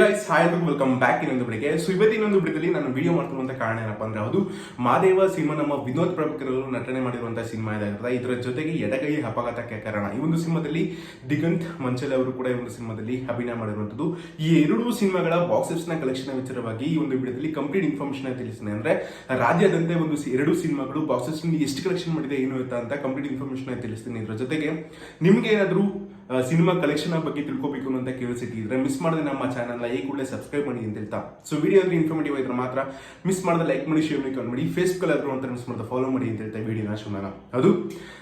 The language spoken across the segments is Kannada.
ವೆಲ್ಕಮ್ ಬ್ಯಾಕ್ ಇನ್ನೊಂದು ಬೆಳಿಗ್ಗೆ ಸೊ ಇನ್ನೊಂದು ಬಿಡದಲ್ಲಿ ನಾನು ವಿಡಿಯೋ ಮಾಡ್ತಿರುವಂತ ಕಾರಣ ಏನಪ್ಪಾ ಅಂದ್ರೆ ಅದು ಮಾದೇವ ಸಿನಿಮಾ ನಮ್ಮ ವಿನೋದ್ ಪ್ರಮುಖರು ನಟನೆ ಮಾಡಿರುವಂತಹ ಸಿನಿಮಾ ಇದಾಗಿರ್ತದೆ. ಇದರ ಜೊತೆಗೆ ಎಡಗೈ ಅಪಘಾತಕ್ಕೆ ಕಾರಣ. ಈ ಒಂದು ಸಿನಿಮಾದಲ್ಲಿ ದಿಗಂತ್ ಮಂಚಲ್ ಅವರು ಕೂಡ ಈ ಒಂದು ಸಿನಿಮಾದಲ್ಲಿ ಅಭಿನಯ ಮಾಡಿರುವಂತದ್ದು. ಈ ಎರಡೂ ಸಿನಿಮಾಗಳ ಬಾಕ್ಸ್ ಆಫೀಸ್ನ ಕಲೆಕ್ಷನ್ ವಿಚಾರವಾಗಿ ಈ ಒಂದು ವಿಡಿಯೋದಲ್ಲಿ ಕಂಪ್ಲೀಟ್ ಇನ್ಫಾರ್ಮೇಶನ್ ತಿಳಿಸಿದೆ ಅಂದ್ರೆ ರಾಜ್ಯದಂತೆ ಒಂದು ಎರಡು ಸಿನಿಮಾಗಳು ಬಾಕ್ಸ್ ಆಫೀಸ್ ಎಷ್ಟು ಕಲೆಕ್ಷನ್ ಮಾಡಿದೆ, ಏನು ಅಂತ ಕಂಪ್ಲೀಟ್ ಇನ್ಫಾರ್ಮೇಶನ್ ತಿಳಿಸ್ತೀನಿ. ಇದರ ಜೊತೆಗೆ ನಿಮ್ಗೆ ಏನಾದ್ರು ಸಿನಿಮಾ ಕಲೆಕ್ಷನ್ ಬಗ್ಗೆ ತಿಳ್ಕೊಬೇಕು ಅಂತ ಕ್ಯೂರಿಯಾಸಿಟಿ ಇದ್ರೆ ಮಿಸ್ ಮಾಡದೆ ನಮ್ಮ ಚಾನಲ್ ಈ ಕೂಡಲೇ ಸಬ್ಸ್ಕ್ರೈಬ್ ಮಾಡಿ ಅಂತ ಹೇಳ್ತಾ. ಸೊ ವಿಡಿಯೋ ಅಂದ್ರೆ ಇನ್ಫಾರ್ಮೇಟಿವ್ ಇದ್ರೆ ಮಾತ್ರ ಮಿಸ್ ಮಾಡದೆ ಲೈಕ್ ಮಾಡಿ ಶೇರ್ ಮಾಡಿ ಕಮೆಂಟ್ ಮಾಡಿ. ಫೇಸ್ಬುಕ್ ಆದ್ರೂ ಅಂತ ಮಿಸ್ ಮಾಡ್ತಾ ಫಾಲೋ ಮಾಡಿ ಅಂತ ಹೇಳ್ತಾ ವಿಡಿಯೋನ ಶುಭನ. ಅದು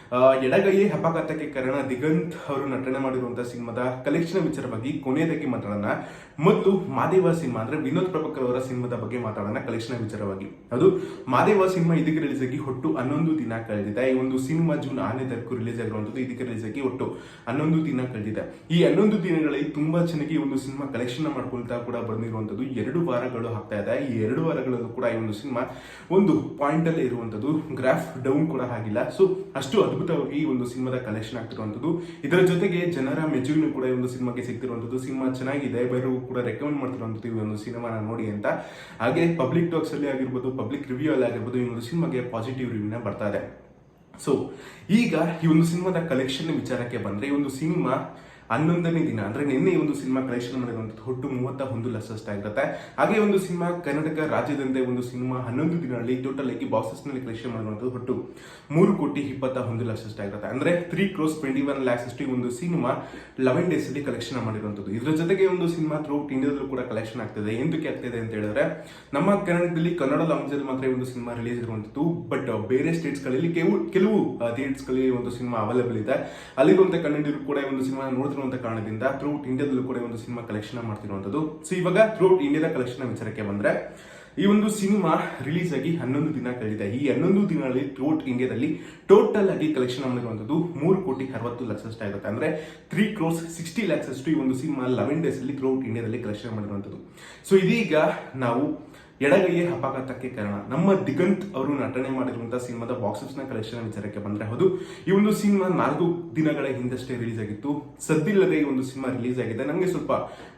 ಆ, ಎಡಗೈ ಅಪಘಾತಕ್ಕೆ ಕಾರಣ ದಿಗಂತ್ ಅವರು ನಟನೆ ಮಾಡಿರುವಂತಹ ಸಿನಿಮಾದ ಕಲೆಕ್ಷನ್ ವಿಚಾರವಾಗಿ ಕೊನೆಯದಕ್ಕೆ ಮಾತಾಡೋಣ. ಮತ್ತು ಮಾದೇವ ಸಿನಿಮಾ ಅಂದ್ರೆ ವಿನೋದ್ ಪ್ರಭಾಕರ್ ಅವರ ಸಿನಿಮಾದ ಬಗ್ಗೆ ಮಾತಾಡೋಣ ಕಲೆಕ್ಷನ್ ವಿಚಾರವಾಗಿ. ಅದು ಮಾದೇವ ಸಿನಿಮಾ ಇದಕ್ಕೆ ರಿಲೀಸ್ ಆಗಿ ಒಟ್ಟು ಹನ್ನೊಂದು ದಿನ ಕಳೆದಿದೆ. ಈ ಒಂದು ಸಿನಿಮಾ ಜೂನ್ ಆರನೇ ತಾರೀಕು ರಿಲೀಸ್ ಆಗಿರುವಂತದ್ದು ಇದಕ್ಕೆ ರಿಲೀಸ್ ಆಗಿ ಒಟ್ಟು ಹನ್ನೊಂದು ದಿನ ಕಳೆದಿದೆ. ಈ ಹನ್ನೊಂದು ದಿನಗಳಲ್ಲಿ ತುಂಬಾ ಚೆನ್ನಾಗಿ ಒಂದು ಸಿನಿಮಾ ಕಲೆಕ್ಷನ್ ಮಾಡ್ಕೊಳ್ತಾ ಕೂಡ ಬಂದಿರುವಂತದ್ದು ಎರಡು ವಾರಗಳು ಆಗ್ತಾ ಇದೆ. ಈ ಎರಡು ವಾರಗಳಲ್ಲೂ ಕೂಡ ಈ ಒಂದು ಸಿನಿಮಾ ಒಂದು ಪಾಯಿಂಟ್ ಅಲ್ಲಿ ಇರುವಂತದ್ದು ಗ್ರಾಫ್ ಡೌನ್ ಕೂಡ ಆಗಿಲ್ಲ. ಸೊ ಅಷ್ಟು ಅದ್ಭುತವಾಗಿ ಈ ಒಂದು ಸಿನಿಮಾದ ಕಲೆಕ್ಷನ್ ಆಗ್ತಿರುವಂತದ್ದು ಇದರ ಜೊತೆಗೆ ಜನರ ಮೆಚ್ಚುಗೆನೂ ಕೂಡ ಈ ಒಂದು ಸಿನಿಮಾಗೆ ಸಿಗ್ತಿರುವಂತದ್ದು ಸಿನಿಮಾ ಚೆನ್ನಾಗಿದೆ. ಬೇರೆಯವರು ಕೂಡ ರೆಕಮೆಂಡ್ ಮಾಡ್ತಿರುವಂತದ್ದು ಈ ಒಂದು ಸಿನಿಮಾನ ನೋಡಿ ಅಂತ. ಹಾಗೆ ಪಬ್ಲಿಕ್ ಟಾಕ್ಸ್ ಅಲ್ಲಿ ಆಗಿರ್ಬೋದು ಪಬ್ಲಿಕ್ ರಿವ್ಯೂ ಅಲ್ಲಿ ಆಗಿರ್ಬೋದು ಈ ಒಂದು ಸಿನಿಮಾಗೆ ಪಾಸಿಟಿವ್ ರಿವ್ಯೂನ ಬರ್ತಾ ಇದೆ. ಸೊ ಈಗ ಈ ಒಂದು ಸಿನಿಮಾದ ಕಲೆಕ್ಷನ್ ವಿಚಾರಕ್ಕೆ ಬಂದ್ರೆ ಈ ಒಂದು ಸಿನಿಮಾ ಹನ್ನೊಂದನೇ ದಿನ, ಅಂದ್ರೆ ನಿನ್ನೆ ಒಂದು ಸಿನಿಮಾ ಕಲೆಕ್ಷನ್ ಮಾಡಿರುವಂಥದ್ದು ಒಟ್ಟು ಮೂವತ್ತ ಒಂದು ಲಕ್ಷಷ್ಟಾಗಿರುತ್ತೆ ಹಾಗೆ ಒಂದು ಸಿನಿಮಾ ಕರ್ನಾಟಕ ರಾಜ್ಯದಂತೆ ಒಂದು ಸಿನಿಮಾ ಹನ್ನೊಂದು ದಿನಗಳಲ್ಲಿ ಟೋಟಲ್ ಆಗಿ ಬಾಕ್ಸಸ್ನಲ್ಲಿ ಕಲೆಕ್ಷನ್ ಮಾಡಿರುವಂಥದ್ದು ಒಟ್ಟು ಮೂರು ಕೋಟಿ ಇಪ್ಪತ್ತ ಒಂದು ಲಕ್ಷಷ್ಟಾಗಿರುತ್ತೆ ಅಂದ್ರೆ three crores twenty one lakhs ಅಷ್ಟು ಒಂದು ಸಿನಿಮಾ ಲೆವೆನ್ ಡೇಸ್ ಅಲ್ಲಿ ಕಲೆಕ್ಷನ್ ಮಾಡಿರುವಂಥದ್ದು ಇದ್ರ ಜೊತೆಗೆ ಒಂದು ಸಿನಿಮಾ ಥ್ರೂ ಇಂಡಿಯಾದಲ್ಲೂ ಕೂಡ ಕಲೆಕ್ಷನ್ ಆಗ್ತಿದೆ. ಎಂದಕ್ಕೆ ಆಗ್ತಿದೆ ಅಂತ ಹೇಳಿದ್ರೆ, ನಮ್ಮ ಕರ್ನಾಟಕದಲ್ಲಿ ಕನ್ನಡ ಲಾಂಗ್ವೇಜ್ ಅಲ್ಲಿ ಮಾತ್ರ ಒಂದು ಸಿನಿಮಾ ರಿಲೀಸ್ ಇರುವಂಥದ್ದು ಬಟ್ ಬೇರೆ ಸ್ಟೇಟ್ಸ್ಗಳಲ್ಲಿ ಕೆಲವು ಕೆಲವು ಥಿಯೇಟರ್ಸ್ಗಳಲ್ಲಿ ಒಂದು ಸಿನಿಮಾ ಅವೈಲೇಬಲ್ ಇದೆ. ಅಲ್ಲಿರುವಂತ ಕನ್ನಡಿಗರು ಕೂಡ ಒಂದು ಸಿನಿಮಾ ನೋಡ್ತಿರುವಂತ ಕಾರಣದಿಂದ ಥ್ರೂಟ್ ಇಂಡಿಯಾದಲ್ಲೂ ಕೂಡ ಒಂದು ಸಿನಿಮಾ ಕಲೆಕ್ಷನ್ ಮಾಡ್ತಿರುವಂತದ್ದು. ಸೊ ಇವಾಗ ಥ್ರೂಟ್ ಇಂಡಿಯಾದ ಕಲೆಕ್ಷನ್ ವಿಚಾರಕ್ಕೆ ಬಂದ್ರೆ, ಈ ಒಂದು ಸಿನಿಮಾ ರಿಲೀಸ್ ಆಗಿ ಹನ್ನೊಂದು ದಿನ ಕಳೆದಿದೆ. ಈ ಹನ್ನೊಂದು ದಿನಗಳಲ್ಲಿ ಥ್ರೂಟ್ ಇಂಡಿಯಾದಲ್ಲಿ ಟೋಟಲ್ ಆಗಿ ಕಲೆಕ್ಷನ್ ಮಾಡಿರುವಂತದ್ದು ಮೂರು ಕೋಟಿ ಅರವತ್ತು ಲಕ್ಷ ಅಷ್ಟು ಆಗುತ್ತೆ. ಅಂದ್ರೆ ತ್ರೀ ಕ್ರೋಸ್ ಸಿಕ್ಸ್ಟಿ ಲ್ಯಾಕ್ಸ್ ಅಷ್ಟು ಈ ಒಂದು ಸಿನಿಮಾ ಲೆವೆನ್ ಅಲ್ಲಿ ಥ್ರೂಟ್ ಇಂಡಿಯಾದಲ್ಲಿ ಕಲೆಕ್ಷನ್ ಮಾಡಿರುವಂತದ್ದು. ಸೊ ಇದೀಗ ನಾವು ಎಡಗೈಯೇ ಅಪಘಾತಕ್ಕೆ ಕಾರಣ. ನಮ್ಮ ದಿಗಂತ್ ಅವರು ನಟನೆ ಮಾಡಿರುವಂತಹ ಸಿನಿಮಾದ ಬಾಕ್ಸ್ ಆಫೀಸ್ನ ಕಲೆಕ್ಷನ್ ವಿಚಾರಕ್ಕೆ ಬಂದ್ರೆ ಹೌದು. ಈ ಒಂದು ಸಿನಿಮಾ ನಾಲ್ಕು ದಿನಗಳ ಹಿಂದಷ್ಟೇ ರಿಲೀಸ್ ಆಗಿತ್ತು. ಸದ್ದಿಲ್ಲದೆ ಈ ಒಂದು ಸಿನಿಮಾ ರಿಲೀಸ್ ಆಗಿದೆ. ನಮಗೆ ಸ್ವಲ್ಪ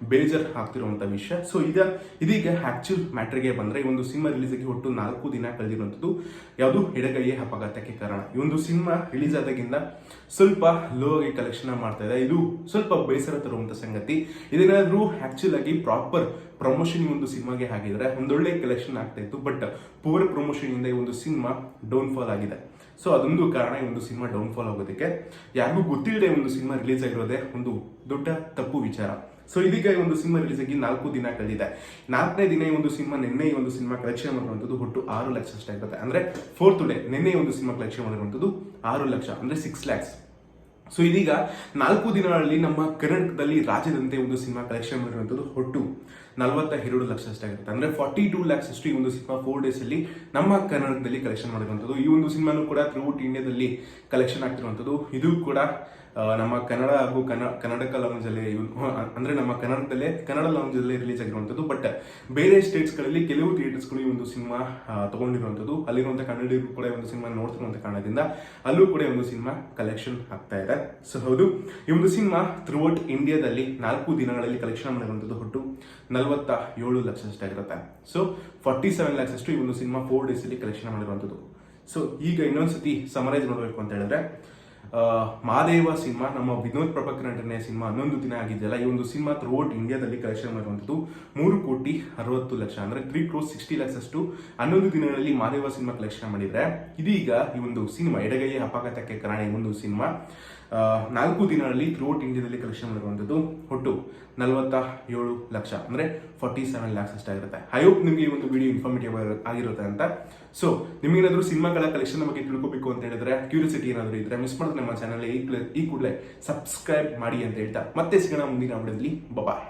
ಬೇಜಾರ್ ಆಗ್ತಿರುವಂತಹ ವಿಷಯ. ಸೊ ಈಗ ಇದೀಗ ಆಕ್ಚುಲ್ ಮ್ಯಾಟ್ರಿಗೆ ಬಂದ್ರೆ ಈ ಒಂದು ಸಿನಿಮಾ ರಿಲೀಸ್ ಆಗಿ ಒಟ್ಟು ನಾಲ್ಕು ದಿನ ಕಳೆದಿರುವಂಥದ್ದು ಯಾವುದು? ಎಡಗೈಯೇ ಅಪಘಾತಕ್ಕೆ ಕಾರಣ. ಈ ಒಂದು ಸಿನಿಮಾ ರಿಲೀಸ್ ಆದಾಗಿಂದ ಸ್ವಲ್ಪ ಲೋ ಆಗಿ ಕಲೆಕ್ಷನ್ ಮಾಡ್ತಾ ಇದೆ. ಇದು ಸ್ವಲ್ಪ ಬೇಸರ ತರುವಂತ ಸಂಗತಿ. ಇದೇನಾದ್ರೂ ಆಕ್ಚುಲ್ ಆಗಿ ಪ್ರಾಪರ್ ಪ್ರಮೋಷನ್ ಈ ಒಂದು ಸಿನಿಮಾಗೆ ಆಗಿದ್ರೆ ಒಂದೊಳ್ಳೆ ಕಲೆಕ್ಷನ್ ಆಗ್ತಾ ಇತ್ತು ಬಟ್ ಪೂರ್ ಪ್ರಮೋಷನ್ ಇಂದ ಈ ಒಂದು ಸಿನಿಮಾ ಡೌನ್ ಫಾಲ್ ಆಗಿದೆ. ಸೊ ಅದೊಂದು ಕಾರಣ ಈ ಒಂದು ಸಿನಿಮಾ ಡೌನ್ ಫಾಲ್ ಆಗೋದಕ್ಕೆ. ಯಾರಿಗೂ ಗೊತ್ತಿಲ್ಲದೆ ಒಂದು ಸಿನಿಮಾ ರಿಲೀಸ್ ಆಗಿರೋದೆ ಒಂದು ದೊಡ್ಡ ತಪ್ಪು ವಿಚಾರ. ಸೊ ಇದೀಗ ಈ ಒಂದು ಸಿನಿಮಾ ರಿಲೀಸ್ ಆಗಿ ನಾಲ್ಕು ದಿನ ಕಳೆದಿದೆ. ನಾಲ್ಕನೇ ದಿನ ಈ ಒಂದು ಸಿನಿಮಾ, ನಿನ್ನೆ ಈ ಒಂದು ಸಿನಿಮಾ ಕಲೆಕ್ಷನ್ ಮಾಡಿರುವಂಥದ್ದು ಒಟ್ಟು ಆರು ಲಕ್ಷ ಅಷ್ಟಾಗುತ್ತೆ ಅಂದ್ರೆ ಫೋರ್ತ್ ಡೇ ನಿನ್ನೆ ಒಂದು ಸಿನಿಮಾ ಕಲೆಕ್ಷನ್ ಮಾಡಿರುವಂಥದ್ದು ಆರು ಲಕ್ಷ, ಅಂದ್ರೆ ಸಿಕ್ಸ್ ಲ್ಯಾಕ್ಸ್ ಸೊ ಇದೀಗ ನಾಲ್ಕು ದಿನಗಳಲ್ಲಿ ನಮ್ಮ ಕರ್ನಾಟಕದಲ್ಲಿ ರಾಜ್ಯದಂತೆ ಒಂದು ಸಿನಿಮಾ ಕಲೆಕ್ಷನ್ ಮಾಡಿರುವಂಥದ್ದು ಒಟ್ಟು ನಲವತ್ತ ಎರಡು ಲಕ್ಷ ಅಷ್ಟಾಗಿರುತ್ತೆ ಅಂದ್ರೆ ಫಾರ್ಟಿ ಟೂ ಲ್ಯಾಕ್ಸ್ ಅಷ್ಟು ಈ ಒಂದು ಸಿನಿಮಾ ಫೋರ್ ಡೇಸ್ ಅಲ್ಲಿ ನಮ್ಮ ಕರ್ನಾಟಕದಲ್ಲಿ ಕಲೆಕ್ಷನ್ ಮಾಡಿರುವಂಥದ್ದು. ಈ ಒಂದು ಸಿನಿಮಾನು ಕೂಡ ಥ್ರೂಟ್ ಇಂಡಿಯಾದಲ್ಲಿ ಕಲೆಕ್ಷನ್ ಆಗ್ತಿರುವಂಥದ್ದು. ಇದು ಕೂಡ ನಮ್ಮ ಕನ್ನಡ ಹಾಗೂ ಕನ್ನಡ ಕನ್ನಡಕ ಇವ್- ಅಂದ್ರೆ ನಮ್ಮ ಕನ್ನಡದಲ್ಲೇ, ಕನ್ನಡ ಲಾಂಗ್ವೇಜ್ ಅಲ್ಲಿ ರಿಲೀಸ್ ಆಗಿರುವಂಥದ್ದು. ಬಟ್ ಬೇರೆ ಸ್ಟೇಟ್ಸ್ಗಳಲ್ಲಿ ಕೆಲವು ಥಿಯೇಟರ್ಸ್ಗಳು ಈ ಒಂದು ಸಿನಿಮಾ ತಗೊಂಡಿರುವಂಥದ್ದು. ಅಲ್ಲಿರುವಂತಹ ಕನ್ನಡಿಗರು ಕೂಡ ಒಂದು ಸಿನಿಮಾ ನೋಡ್ತಿರುವಂಥ ಕಾರಣದಿಂದ ಅಲ್ಲೂ ಕೂಡ ಒಂದು ಸಿನಿಮಾ ಕಲೆಕ್ಷನ್ ಆಗ್ತಾ ಇದೆ. ಸೊ ಹೌದು. ಈ ಒಂದು ಸಿನಿಮಾ ಥ್ರೂಔಟ್ ಇಂಡಿಯಾದಲ್ಲಿ ನಾಲ್ಕು ದಿನಗಳಲ್ಲಿ ಕಲೆಕ್ಷನ್ ಮಾಡಿರುವಂಥದ್ದು ಒಟ್ಟು ನಲವತ್ತ ಏಳು ಲಕ್ಷ ಅಷ್ಟಾಗಿರುತ್ತೆ ಸೊ ಫಾರ್ಟಿ ಸೆವೆನ್ ಲ್ಯಾಕ್ಸ್ ಅಷ್ಟು ಈ ಒಂದು ಸಿನಿಮಾ ಫೋರ್ ಡೇಸ್ ಅಲ್ಲಿ ಕಲೆಕ್ಷನ್ ಮಾಡಿರುವಂಥದ್ದು. ಸೊ ಈಗ ಇನ್ನೊಂದ್ಸತಿ ಸಮರೈಸ್ ಮಾಡಬೇಕು ಅಂತ ಹೇಳಿದ್ರೆ ಆ, ಮಹಾದೇವ ಸಿನಿಮಾ ನಮ್ಮ ವಿನೋದ್ ಪ್ರಭಾಕರ್ ನಟನೆಯ ಸಿನಿಮಾ ಹನ್ನೊಂದು ದಿನ ಆಗಿದೆಯಲ್ಲ ಈ ಒಂದು ಸಿನಿಮಾ ಥ್ರೂಔಟ್ ಇಂಡಿಯಾದಲ್ಲಿ ಕಲೆಕ್ಷನ್ ಮಾಡುವಂಥದ್ದು ಮೂರು ಕೋಟಿ ಅರವತ್ತು ಲಕ್ಷ ಅಂದರೆ ತ್ರೀ ಕ್ರೋಸ್ ಸಿಕ್ಸ್ಟಿ ಲ್ಯಾಕ್ಸ್ ಅಷ್ಟು ಹನ್ನೊಂದು ದಿನಗಳಲ್ಲಿ ಮಾದೇವ ಸಿನಿಮಾ ಕಲೆಕ್ಷನ್ ಮಾಡಿದರೆ ಇದೀಗ ಈ ಒಂದು ಸಿನಿಮಾ ಎಡಗೈಯ ಅಪಘಾತಕ್ಕೆ ಕಾರಣ ಈ ಒಂದು ಸಿನಿಮಾ ನಾಲ್ಕು ದಿನಗಳಲ್ಲಿ ಥ್ರೂಔಟ್ ಇಂಡಿಯಾದಲ್ಲಿ ಕಲೆಕ್ಷನ್ ಮಾಡಿರುವಂಥದ್ದು ಒಟ್ಟು ನಲವತ್ತ ಏಳು ಲಕ್ಷ ಅಂದರೆ ಫಾರ್ಟಿ ಸೆವೆನ್ ಲ್ಯಾಕ್ಸ್ ಅಷ್ಟಾಗಿರುತ್ತೆ ಐ ಹೋಪ್ ನಿಮಗೆ ಈ ಒಂದು ವಿಡಿಯೋ ಇನ್ಫಾರ್ಮೇಟಿವ್ ಆಗಿರುತ್ತೆ ಅಂತ. ಸೊ ನಿಮಗೇನಾದರೂ ಸಿನಿಮಾಗಳ ಕಲೆಕ್ಷನ್ ಬಗ್ಗೆ ತಿಳ್ಕೊಬೇಕು ಅಂತ ಹೇಳಿದ್ರೆ ಕ್ಯೂರಿಯಾಸಿಟಿ ಏನಾದರೂ ಇದ್ರೆ ಮಿಸ್ ಮಾಡಿದ್ರೆ ನಮ್ಮ ಚಾನಲ್ ಈ ಕೂಡಲೇ ಸಬ್ಸ್ಕ್ರೈಬ್ ಮಾಡಿ ಅಂತ ಹೇಳ್ತಾ. ಮತ್ತೆ ಸಿಗೋಣ ಮುಂದಿನ ವಿಡಿಯೋದಲ್ಲಿ ಬಾಯ್